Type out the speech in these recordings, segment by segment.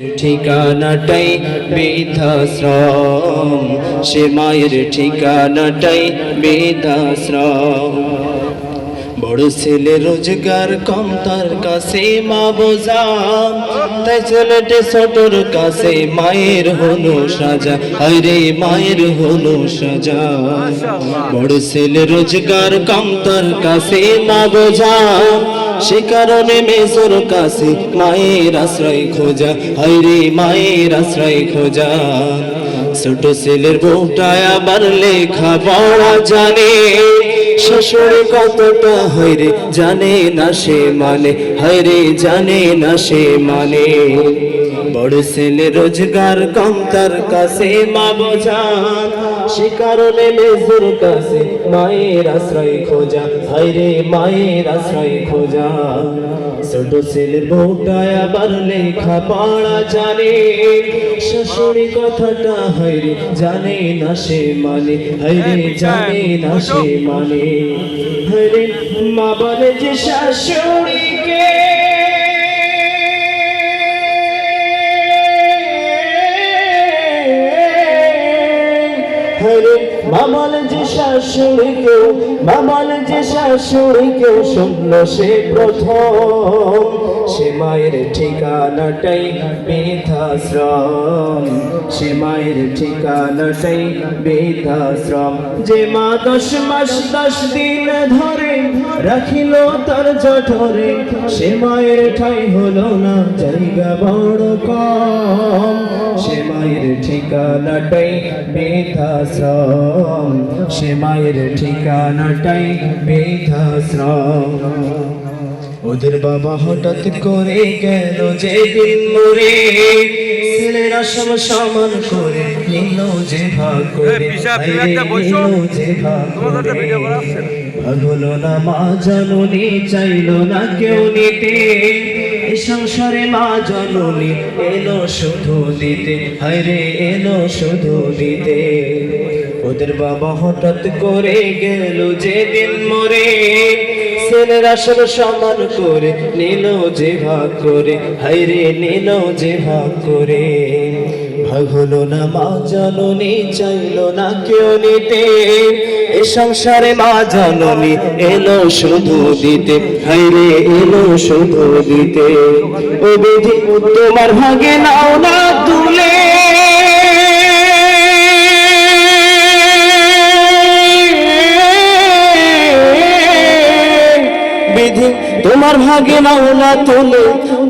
ঠিকানাটাই বৃদ্ধাশ্রম। সে মায়ের ঠিকানাটাই বৃদ্ধাশ্রম। বড় ছেলে রোজগার কম, তার কাছে মা বোঝা তাই ছেলেটে ছোটর কাছে মায়ের হলো সাজা। আরে মায়ের হলো সাজা। বড় ছেলে রোজগার কম, তার কাছে মা বোঝা সে কারণে মেজর কাছে মায়ের আশ্রয় খোঁজা। হাইরে মায়ের আশ্রয় খোঁজা। ছোট ছেলের বউটা আবার লেখা পড়া জানে। শ্বশুর কতটা হইরে জানে না সে মানে হইরে জানে না সে মানে। বড় ছেলে রোজগার কম, তার কাছে মা বোঝান সে কারণে মেজুর কাছে মায়ের আশ্রয় খোঁজা। হাইরে মায়ের আশ্রয় খোঁজা। ছোট ছেলের বউটা আবার লেখা পড়া জানে। শাশুড়ি কথাটা হাইরে জানে না সে মানে। হাইরে জানে না সে মানে। হাইরে মা বলে যে শাশুড়িকে মামাল যে শাশুড়িকে মামাল যে শাশুড়িকে শুনল সে প্রথম। সে মায়ের ঠিকানাটাই বৃদ্ধাশ্রম। সে মায়ের ঠিকানাটাই বৃদ্ধাশ্রম। যে মা দশ মাস দশ দিন ধরে রাখিল তার জঠরে, সে মায়ের ঠাই হলো না জায়গা বড় কম। সে মায়ের ঠিকানাটাই বৃদ্ধাশ্রম। সে মায়ের ঠিকানাটাই বৃদ্ধাশ্রম ওদের বাবা হঠাৎ করে গেল যে মরে। ছেলেরা সব সমান করে নিল যে ভাগ করে। যে ভাগ না? ভাগলো না মা জননী চাইলো না কেউ নিতে। এ সংসারে মা জননী এলো শুধু দিতে। হায়রে এলো শুধু দিতে। ওদের বাবা হঠাৎ করে গেল যেদিন মরে। ছেলেরা সব সমান করে নিল যে ভাগ করে। হায়রে, নিল যে ভাগ করে। ভাগ হলো না, মা চাইলো না কেউ নিতে। এ সংসারে মা জননী, এলো শুধু দিতে। হাইরে এলো শুধু দিতে। ও বিধি তোমার ভাগে নাও না। তোমার ভাগে নাও না তুলে,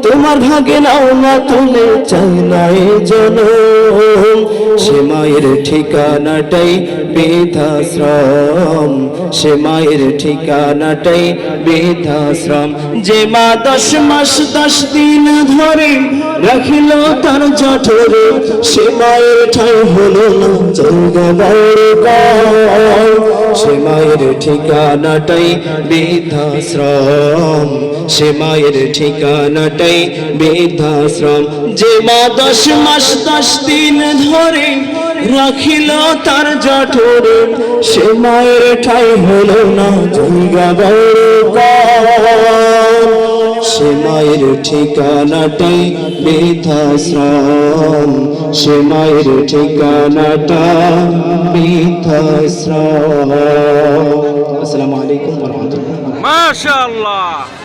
তোমার ভাগে নাও না তুলে চাই না এ জনম, সে মায়ের ঠিকানাটাই বৃদ্ধাশ্রম, সে মায়ের ঠিকানাটাই বৃদ্ধাশ্রম যে মা দশ মাস দশ দিন ধরে রাখিল তার জঠরে, সে মায়ের ঠাই হলো না বড় কম। সে মায়ের ঠিকানাটাই বৃদ্ধাশ্রম সে মায়ের ঠিকানাটাই বৃদ্ধাশ্রম যে মা দশ মাস দশ দিন ধরে রাখিল তার জঠরে, সে মায়ের ঠাই হলো না জায়গা বড়। সে মায়ের ঠিকানাটাই বৃদ্ধাশ্রম। সে মায়ের ঠিকানাটা বৃদ্ধাশ্রম। আসসালামু আলাইকুম ওয়া রাহমাতুল্লাহ। মাশাআল্লাহ।